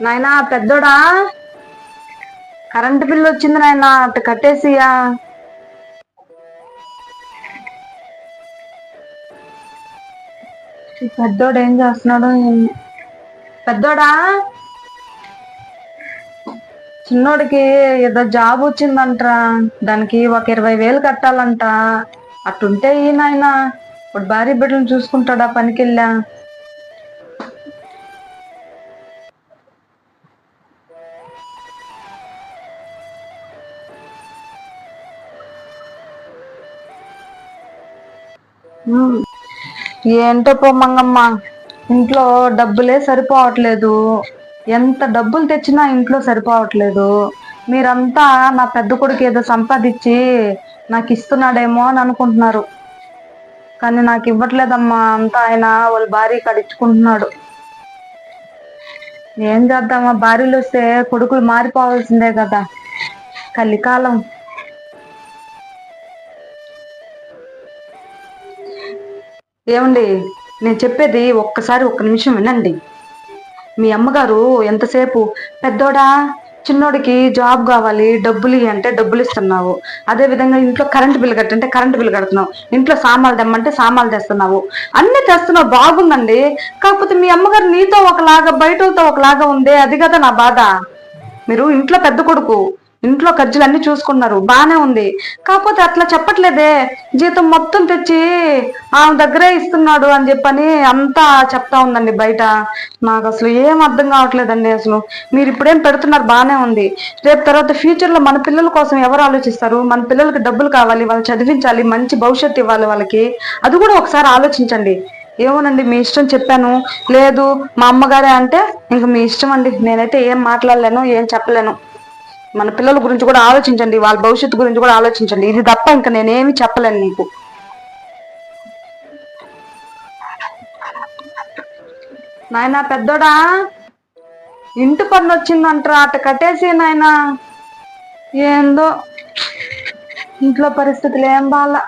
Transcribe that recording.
నాయనా పెద్దోడా? Current bill వచ్చింది నాయనా అటు కట్టేసియా పెద్దోడు ఏం చేస్తున్నాడు? పెద్దోడా? చిన్నోడికి ఏదో జాబ్ వచ్చిందంటరా. దానికి ఒక ఇరవై వేలు కట్టాలంట. అట్టుంటే ఈ నాయన ఇప్పుడు భార్య బిడ్డలు చూసుకుంటాడా పనికెళ్ళా? ఏంటో పోమంగమ్మ ఇంట్లో డబ్బులే సరిపోవట్లేదు. ఎంత డబ్బులు తెచ్చినా ఇంట్లో సరిపోవట్లేదు. మీరంతా నా పెద్ద కొడుకు ఏదో సంపాదించి నాకు ఇస్తున్నాడేమో అని అనుకుంటున్నారు. కానీ నాకు ఇవ్వట్లేదమ్మా అంతా ఆయన వాళ్ళ భార్య కడించుకుంటున్నాడు ఏం చేద్దామా? భార్యలు వస్తే కొడుకులు మారిపోవాల్సిందే కదా. కలికాలం ఏమండి నేను చెప్పేది ఒక్కసారి ఒక్క నిమిషం వినండి. మీ అమ్మగారు ఎంతసేపు? పెద్దోడా చిన్నోడికి జాబ్ కావాలి డబ్బులు అంటే డబ్బులు ఇస్తున్నావు. అదే విధంగా ఇంట్లో కరెంట్ బిల్ కట్టంటే కరెంట్ బిల్ కడుతున్నావు. ఇంట్లో సామాన్లు తెమ్మంటే సామాన్లు తెస్తున్నావు. అన్ని తెస్తున్నావు బాగుందండి. కాకపోతే మీ అమ్మగారు నీతో ఒకలాగా బయటతో ఒకలాగా ఉంది అది కదా నా బాధ. మీరు ఇంట్లో పెద్ద కొడుకు. ఇంట్లో ఖర్చులు అన్ని చూసుకున్నారు బానే ఉంది. కాకపోతే అట్లా చెప్పట్లేదే. జీతం మొత్తం తెచ్చి ఆమె దగ్గరే ఇస్తున్నాడు అని చెప్పని అంతా చెప్తా ఉందండి బయట. నాకు అసలు ఏం అర్థం కావట్లేదండి అసలు. మీరు ఇప్పుడేం పెడుతున్నారు? బానే ఉంది. రేపు తర్వాత ఫ్యూచర్లో మన పిల్లల కోసం ఎవరు ఆలోచిస్తారు? మన పిల్లలకి డబ్బులు కావాలి వాళ్ళు చదివించాలి మంచి భవిష్యత్తు ఇవ్వాలి వాళ్ళకి. అది కూడా ఒకసారి ఆలోచించండి. ఏమోనండి మీ ఇష్టం చెప్పాను. లేదు మా అమ్మగారే అంటే ఇంక మీ ఇష్టం అండి. నేనైతే ఏం మాట్లాడలేను ఏం చెప్పలేను. మన పిల్లల గురించి కూడా ఆలోచించండి వాళ్ళ భవిష్యత్తు గురించి కూడా ఆలోచించండి. ఇది తప్ప ఇంకా నేనేమి చెప్పలేను నీకు నాయనా పెద్దోడా? ఇంటి పన్ను వచ్చిందంటరా అట కట్టేసి నాయనా. ఏందో? ఇంట్లో పరిస్థితులు ఏం బాగా